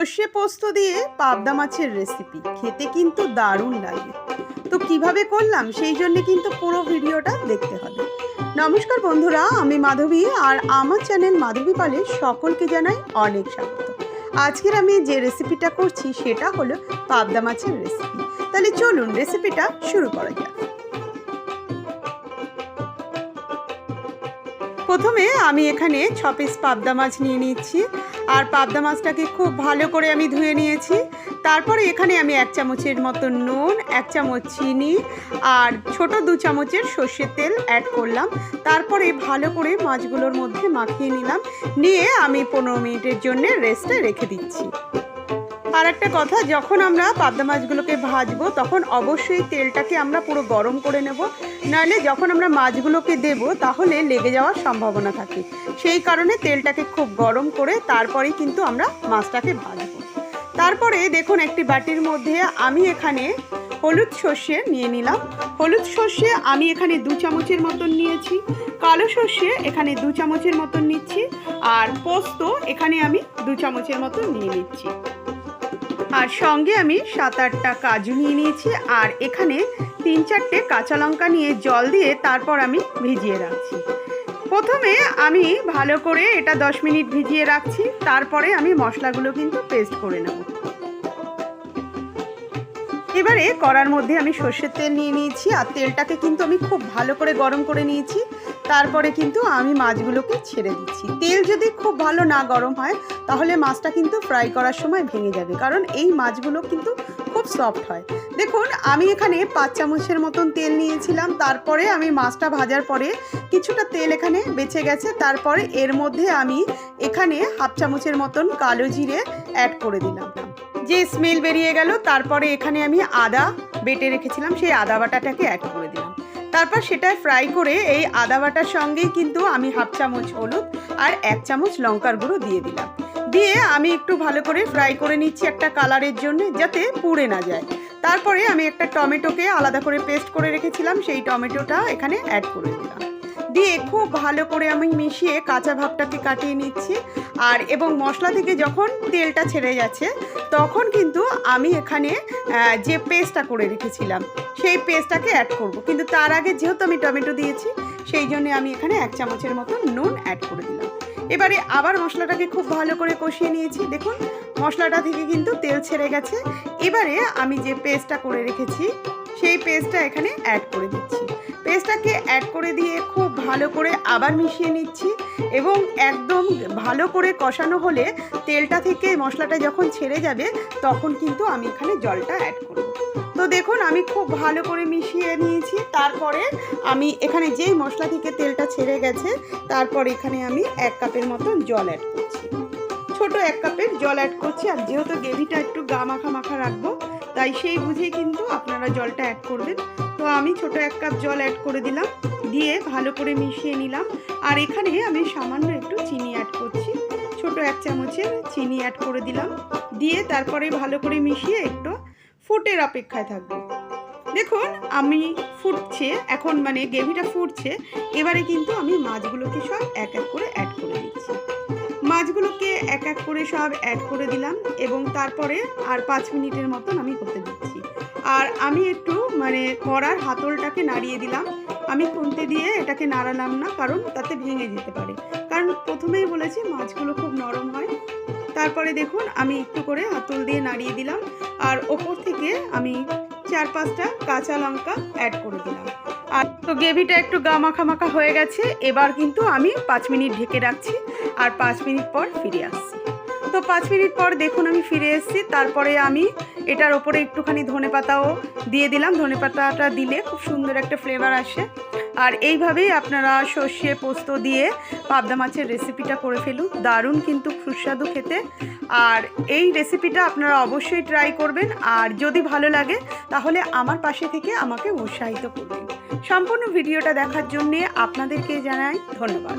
সর্ষে পোস্ত দিয়ে পাবদা মাছের রেসিপি খেতে কিন্তু দারুণ লাগে। তো কীভাবে করলাম সেই জন্য কিন্তু পুরো ভিডিওটা দেখতে হবে। নমস্কার বন্ধুরা, আমি মাধবী আর আমার চ্যানেল মাধবী পালে সকলকে জানাই অনেক স্বাগত। আজকের আমি যে রেসিপিটা করছি সেটা হলো পাবদা মাছের রেসিপি তাহলে চলুন রেসিপিটা শুরু করা যাক। প্রথমে আমি এখানে ছ পিস পাবদা মাছ নিয়ে নিচ্ছি। আর পাবদা মাছটাকে খুব ভালো করে আমি ধুয়ে নিয়েছি। তারপরে এখানে আমি এক চামচের মতো নুন, এক চামচ চিনি আর ছোট দু চামচের সর্ষের তেল অ্যাড করলাম। তারপরে ভালো করে মাছগুলোর মধ্যে মাখিয়ে নিলাম। নিয়ে আমি পনেরো মিনিটের জন্য রেস্টে রেখে দিচ্ছি। আর একটা কথা, যখন আমরা পাবদা মাছগুলোকে ভাজবো, তখন অবশ্যই তেলটাকে আমরা পুরো গরম করে নেব। নাহলে যখন আমরা মাছগুলোকে দেব, তাহলে লেগে যাওয়ার সম্ভাবনা থাকে। সেই কারণে তেলটাকে খুব গরম করে তারপরেই কিন্তু আমরা মাছটাকে ভাজবো। তারপরে দেখুন, একটি বাটির মধ্যে আমি এখানে হলুদ সর্ষে নিয়ে নিলাম। হলুদ সর্ষে আমি এখানে দু চামচের মতন নিয়েছি। কালো সর্ষে এখানে দু চামচের মতন নিচ্ছি। আর পোস্ত এখানে আমি দু চামচের মতন নিয়ে নিচ্ছি। আর সঙ্গে আমি সাত আটটা কাজু নিয়ে নিয়েছি, আর এখানে তিন চারটে কাঁচা লঙ্কা নিয়ে জল দিয়ে তারপর আমি ভিজিয়ে রাখছি। প্রথমে আমি ভালো করে এটা দশ মিনিট ভিজিয়ে রাখছি, তারপরে আমি মশলাগুলো কিন্তু পেস্ট করে নেব। এবারে কড়ার মধ্যে আমি সর্ষের তেল নিয়ে নিয়েছি, আর তেলটাকে কিন্তু আমি খুব ভালো করে গরম করে নিয়েছি। তারপরে কিন্তু আমি মাছগুলোকে ছেড়ে দিচ্ছি। তেল যদি খুব ভালো না গরম হয়, তাহলে মাছটা কিন্তু ফ্রাই করার সময় ভেঙে যাবে, কারণ এই মাছগুলো কিন্তু খুব সফট হয়। দেখুন, আমি এখানে পাঁচ চামচের মতন তেল নিয়েছিলাম। তারপরে আমি মাছটা ভাজার পরে কিছুটা তেল এখানে বেঁচে গেছে। তারপরে এর মধ্যে আমি এখানে হাফ চামচের মতন কালো জিরে অ্যাড করে দিলাম। যে স্মেল বেরিয়ে গেল, তারপরে এখানে আমি আদা বেটে রেখেছিলাম, সেই আদা বাটাটাকে অ্যাড করে দিলাম। তারপর সেটা ফ্রাই করে এই আদা বাটার সঙ্গেই কিন্তু আমি হাফ চামচ হলুদ আর এক চামচ লঙ্কার গুঁড়ো দিয়ে দিলাম। দিয়ে আমি একটু ভালো করে ফ্রাই করে নিচ্ছি একটা কালারের জন্য যাতে পুড়ে না যায়। তারপরে আমি একটা টমেটোকে আলাদা করে পেস্ট করে রেখেছিলাম, সেই টমেটোটা এখানে অ্যাড করে দিলাম। দিয়ে খুব ভালো করে আমি মিশিয়ে কাঁচা ভাবটাকে কাটিয়ে নিচ্ছি। আর এবং মশলা থেকে যখন তেলটা ছেড়ে যাচ্ছে তখন কিন্তু আমি এখানে যে পেস্টটা করে রেখেছিলাম, সেই পেস্টটাকে অ্যাড করব। কিন্তু তার আগে যেহেতু আমি টমেটো দিয়েছি, সেই জন্য আমি এখানে এক চামচের মতো নুন অ্যাড করে দিলাম। এবারে আবার মশলাটাকে খুব ভালো করে কষিয়ে নিয়েছি। দেখুন, মশলাটা থেকে কিন্তু তেল ছেড়ে গেছে। এবারে আমি যে পেস্টটা করে রেখেছি, সেই পেস্টটা এখানে অ্যাড করে দিচ্ছি। পেস্টটাকে অ্যাড করে দিয়ে খুব ভালো করে আবার মিশিয়ে নিচ্ছি এবং একদম ভালো করে কষানো হলে তেলটা থেকে মশলাটা যখন ছেড়ে যাবে তখন কিন্তু আমি এখানে জলটা অ্যাড করব। তো দেখুন আমি খুব ভালো করে মিশিয়ে নিয়েছি। তারপরে আমি এখানে যেই মশলা থেকে তেলটা ছেড়ে গেছে তারপর এখানে আমি এক কাপের মতন জল অ্যাড করছি। ছোট এক কাপের জল অ্যাড করছি আর যেহেতু গ্রেভিটা একটু গা মাখা মাখা রাখব তাই সেই বুঝেই কিন্তু আপনারা জলটা অ্যাড করবেন। তো আমি ছোট এক কাপ জল অ্যাড করে দিলাম, দিয়ে ভালো করে মিশিয়ে নিলাম। আর এখানে আমি সামান্য একটু চিনি অ্যাড করছি। ছোট এক চামচের চিনি অ্যাড করে দিলাম। দিয়ে তারপরে ভালো করে মিশিয়ে একটু ফুটের অপেক্ষায় থাকব। দেখুন, আমি ফুটছে, এখন মানে গ্রেভিটা ফুটছে। এবারে কিন্তু আমি মাছগুলোকে সব এক এক করে অ্যাড করে দিচ্ছি। মাছগুলোকে এক এক করে সব অ্যাড করে দিলাম এবং তারপরে আর পাঁচ মিনিটের মতন আমি করতে দিচ্ছি। আর আমি একটু মানে কড়ার হাতলটাকে নাড়িয়ে দিলাম। আমি খুন্তি দিয়ে এটাকে নাড়ালাম না, কারণ তাতে ভেঙে যেতে পারে। কারণ প্রথমেই বলেছি মাছগুলো খুব নরম হয়। তারপরে দেখুন আমি একটু করে হাতল দিয়ে নাড়িয়ে দিলাম। আর ওপর থেকে আমি চার পাঁচটা কাঁচা লঙ্কা অ্যাড করে দিলাম। আর তো গ্রেভিটা একটু গা মাখা মাখা হয়ে গেছে, এবার কিন্তু আমি পাঁচ মিনিট ঢেকে রাখছি আর পাঁচ মিনিট পর ফিরে আসছি। তো পাঁচ মিনিট পর দেখুন আমি ফিরে এসেছি, তারপরে আমি এটার ওপরে একটুখানি ধনে পাতাও দিয়ে দিলাম। ধনে পাতাটা দিলে খুব সুন্দর একটা ফ্লেভার আসে। আর এইভাবেই আপনারা সর্ষে পোস্ত দিয়ে পাবদা মাছের রেসিপিটা করে ফেলুন। দারুণ কিন্তু সুস্বাদু খেতে। আর এই রেসিপিটা আপনারা অবশ্যই ট্রাই করবেন। আর যদি ভালো লাগে, তাহলে আমার পাশে থেকে আমাকে উৎসাহিত করবেন। সম্পূর্ণ ভিডিওটা দেখার জন্যে আপনাদেরকে জানাই ধন্যবাদ।